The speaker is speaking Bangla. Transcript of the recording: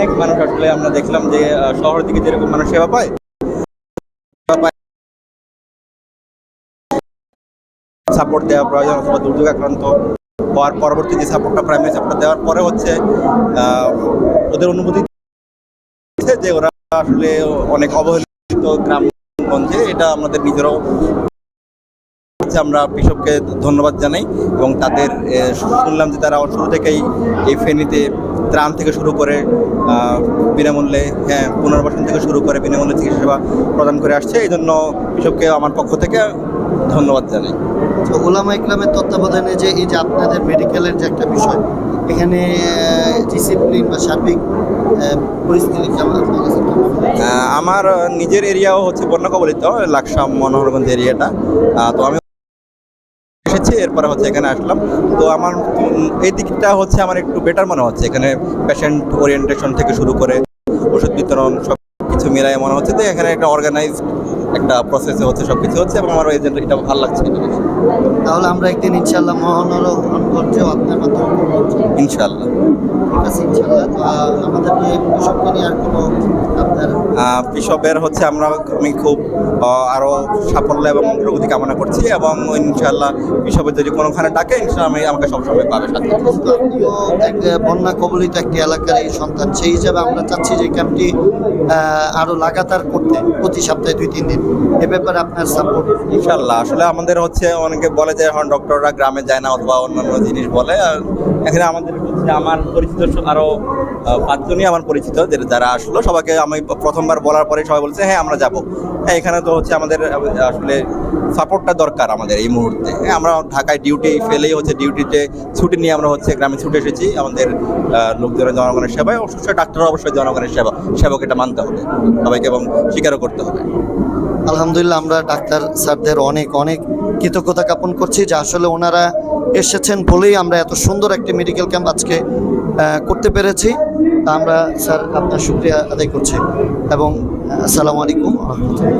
অনেক মানুষ আসলে আমরা দেখলাম যে শহরের দিকে যেরকম মানুষ সেবা পায়। সাপোর্ট দেওয়া প্রয়োজন অথবা দুর্যোগ আক্রান্ত হওয়ার পরবর্তী যে সাপোর্টটা প্রাইমারি সাপোর্ট দেওয়ার পরে হচ্ছে ওদের অনুভূতি যে ওরা আসলে অনেক অবহেলিত গ্রামগঞ্জে, এটা আমাদের নিজেরও হচ্ছে আমরা কৃষককে ধন্যবাদ জানাই এবং তাদের শুনলাম যে তারা শুরু থেকেই এই ফেনীতে ত্রাণ থেকে শুরু করে বিনামূল্যে হ্যাঁ পুনর্বাসন থেকে শুরু করে বিনামূল্যে চিকিৎসা সেবা প্রদান করে আসছে। এই জন্য কৃষককে আমার পক্ষ থেকে ধন্যবাদ জানাই। তো ওলামা ইকরামের তত্ত্বাবধানে যে এই যে আপনাদের মেডিকেলের যে একটা বিষয় এখানে ডিসিপ্লিন বা সার্বিক পরিস্থিতি কেমন কাছে আমার নিজের এরিয়াও হচ্ছে বন্যা কবলিত লাকসাম মনোহরগঞ্জ এরিয়াটা। তো আমি এসেছি, এরপরে হচ্ছে এখানে আসলাম। তো আমার এই দিকটা হচ্ছে আমার একটু বেটার মনে হচ্ছে। এখানে পেশেন্ট ওরিয়েন্টেশন থেকে শুরু করে ওষুধ বিতরণ সব কিছু মিলাই মনে হচ্ছে। তো এখানে একটা অর্গানাইজ একটা প্রসেসে হচ্ছে সব কিছু হচ্ছে এবং আমার এজেন্ট এটা ভালো লাগছে। তাহলে আমরা একদিন ইনশাল্লাহ মহানগরকেও আপনার মাধ্যমে ইনশাল্লাহ। ইনশাল্লাহ ঠিক আছে কৃষককে নিয়ে আর কোনো কৃষকের হচ্ছে আমরা আমি খুব আরও সাফল্য এবং অগ্রগতি কামনা করছি এবং ইনশাল্লাহ কৃষকের যদি কোনোখানে ডাকে ইনশাল্লাহ আমি আমাকে সবসময় পাবে সাথে বন্যা কবলিত একটি এলাকার এই সন্তান সেই হিসাবে আমরা চাচ্ছি যে ক্যাম্পটি আরও লাগাতার করতে প্রতি সপ্তাহে দুই, তিন দিন। এ ব্যাপারে আপনার সাপোর্ট ইনশাল্লাহ আসলে আমাদের হচ্ছে, অনেকে বলে যে এখন ডক্টররা গ্রামে যায় না অথবা অন্যান্য জিনিস বলে, আর এখানে আমাদের হচ্ছে আমার পরিচিত স- আরও পাঁচজনই আমার পরিচিত যারা আসলো, সবাইকে আমি প্রথমবার বলার পরে সবাই বলছে হ্যাঁ আমরা যাব। হ্যাঁ এখানে তো হচ্ছে আমাদের আসলে সাপোর্টটা দরকার আমাদের এই মুহূর্তে। হ্যাঁ আমরা ঢাকায় ডিউটি ফেলেই হচ্ছে ডিউটিতে ছুটি নিয়ে আমরা হচ্ছে গ্রামে ছুটে এসেছি। আমাদের লোকজনের জনগণের সেবায় অবশ্যই ডাক্তার অবশ্যই জনগণের সেবা, সেবক এটা মানতে হবে। সবাইকে এবং স্বীকারও করতে হবে। আলহামদুলিল্লাহ, আমরা ডাক্তার স্যারদের অনেক অনেক কৃতজ্ঞতা জ্ঞাপন করছি, যে আসলে ওনারা এসেছেন বলেই আমরা এত সুন্দর একটি মেডিকেল ক্যাম্প আজকে করতে পেরেছি। তা আমরা, স্যার, আপনার শুক্রিয়া আদায় করছি এবং আসসালামু আলাইকুম। রহমতুল্লাহ